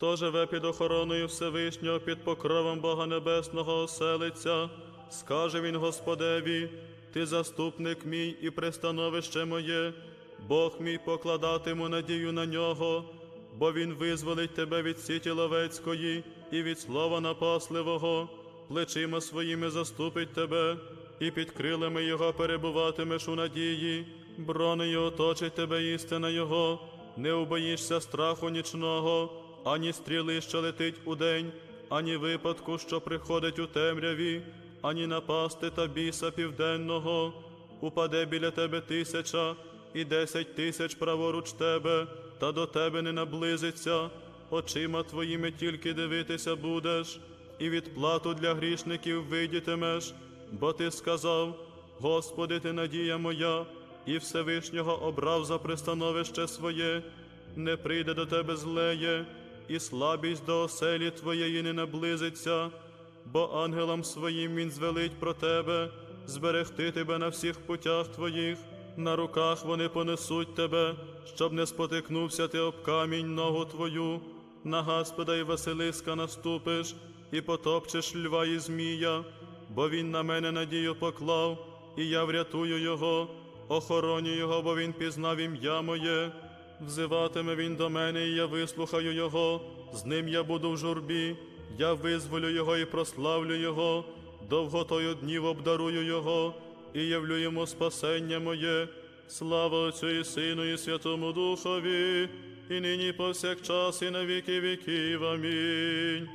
Хто живе під охороною Всевишнього, під покровом Бога Небесного оселиться, скаже він Господеві, Ти заступник мій і пристановище моє, Бог мій покладатиму надію на нього, бо Він визволить тебе від сіті ловецької і від слова напасливого, плечима своїми заступить тебе, і під крилами Його перебуватимеш у надії, бронею оточить тебе істина Його, не убоїшся страху нічного, ані стріли, що летить удень, ані випадку, що приходить у темряві, ані напасти та біса південного, упаде біля тебе тисяча і десять тисяч праворуч тебе, та до тебе не наблизиться, очима твоїми тільки дивитися будеш, і відплату для грішників видітимеш, бо ти сказав, Господи, ти надія моя, і Всевишнього обрав за пристановище своє, не прийде до тебе злеє, і слабість до оселі твоєї не наблизиться, бо ангелам своїм він звелить про тебе, зберегти тебе на всіх путях твоїх, на руках вони понесуть тебе, щоб не спотикнувся ти об камінь ногу твою, на Господа і Василиска наступиш, і потопчеш льва і змія, бо він на мене надію поклав, і я врятую його, охороню його, бо він пізнав ім'я моє. Взиватиме він до мене, і я вислухаю його, з ним я буду в журбі, я визволю його і прославлю його, довготою днів обдарую його, і явлю йому спасення моє. Слава Отцю і Сину, і Святому Духові, і нині повсякчас, і на віки віків. Амінь.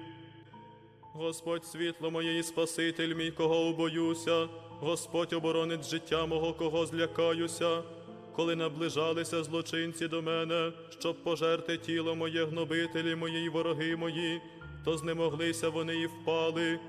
Господь світло моє і Спаситель мій, кого убоюся, Господь оборонить життя мого, кого злякаюся, коли наближалися злочинці до мене, щоб пожерти тіло моє, гнобителі мої й вороги мої, то знемоглися вони і впали,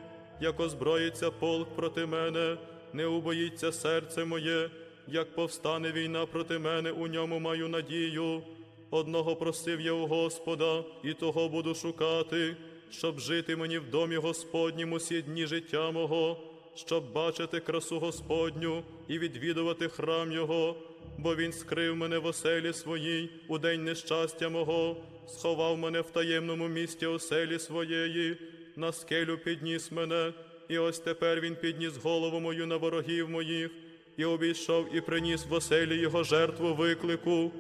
як озброїться полк проти мене, не убоїться серце моє, як повстане війна проти мене, у ньому маю надію. Одного просив я у Господа, і того буду шукати, щоб жити мені в домі Господнім усі дні життя мого, щоб бачити красу Господню і відвідувати храм Його, бо Він скрив мене в оселі своїй у день нещастя мого, сховав мене в таємному місті оселі своєї, на скелю підніс мене, і ось тепер Він підніс голову мою на ворогів моїх, і обійшов і приніс в оселі Його жертву виклику.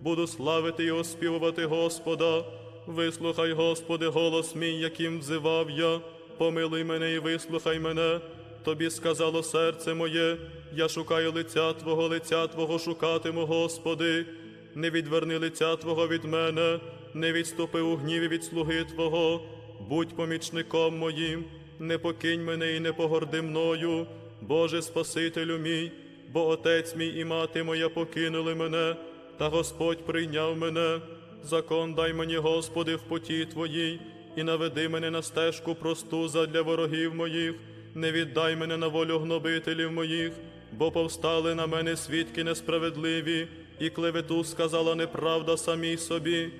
Буду славити і оспівувати Господа. Вислухай, Господи, голос мій, яким взивав я. Помилуй мене і вислухай мене. Тобі сказало серце моє, я шукаю лиця Твого, лиця Твого шукатиму, Господи. Не відверни лиця Твого від мене, не відступи у гніві від слуги Твого. Будь помічником моїм, не покинь мене і не погорди мною, Боже Спасителю мій, бо Отець мій і мати моя покинули мене, та Господь прийняв мене. Закон дай мені, Господи, в поті Твоїй, і наведи мене на стежку просту задля ворогів моїх, не віддай мене на волю гнобителів моїх, бо повстали на мене свідки несправедливі, і клевету сказала неправда самій собі.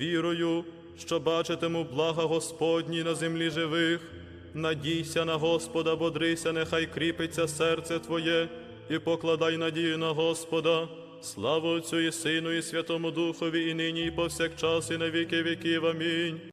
Вірую, що бачитиму блага Господні на землі живих. Надійся на Господа, бодрися, нехай кріпиться серце Твоє, і покладай надію на Господа. Слава Отцю і Сину, і Святому Духові, і нині, і повсякчас, і на віки віків. Амінь.